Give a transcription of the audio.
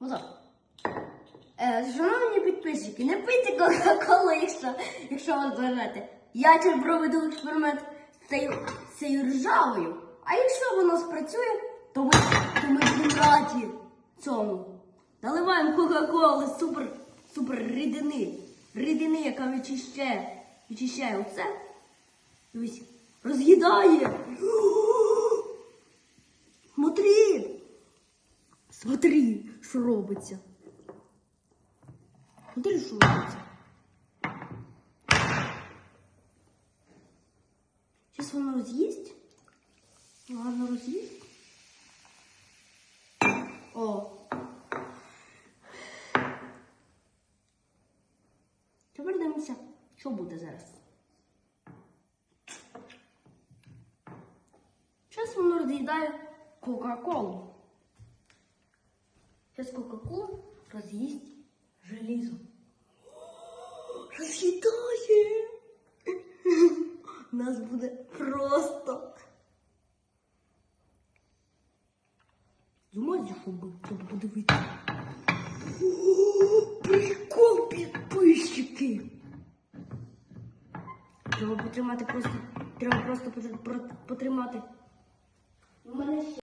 Отак. Е, шановні підписчики, не пийте кока-колу, якщо, якщо вам вважаєте. Я тепер проведу експеримент з цією, з цією ржавою. А якщо воно спрацює, то ми, то ми раді цьому. Наливаємо кока-коли супер, супер рідини. Рідини, яка вичищає, вичищає оце. Дивись, роз'їдає. Смотри! Смотри, що робиться. Смотри, що робиться. Зараз воно роз'їсть. Ладно, роз'їсть. О. Тепер дивимося, що буде зараз. Зараз воно роз'їдає Кока-Колу. Зараз Кока-Кола роз'їсть желізо. Роз'їдає. У нас буде просто. Зумазі, щоб треба подивитися. Прикол підписчики. Треба потримати просто. Треба просто потримати. У мене ще.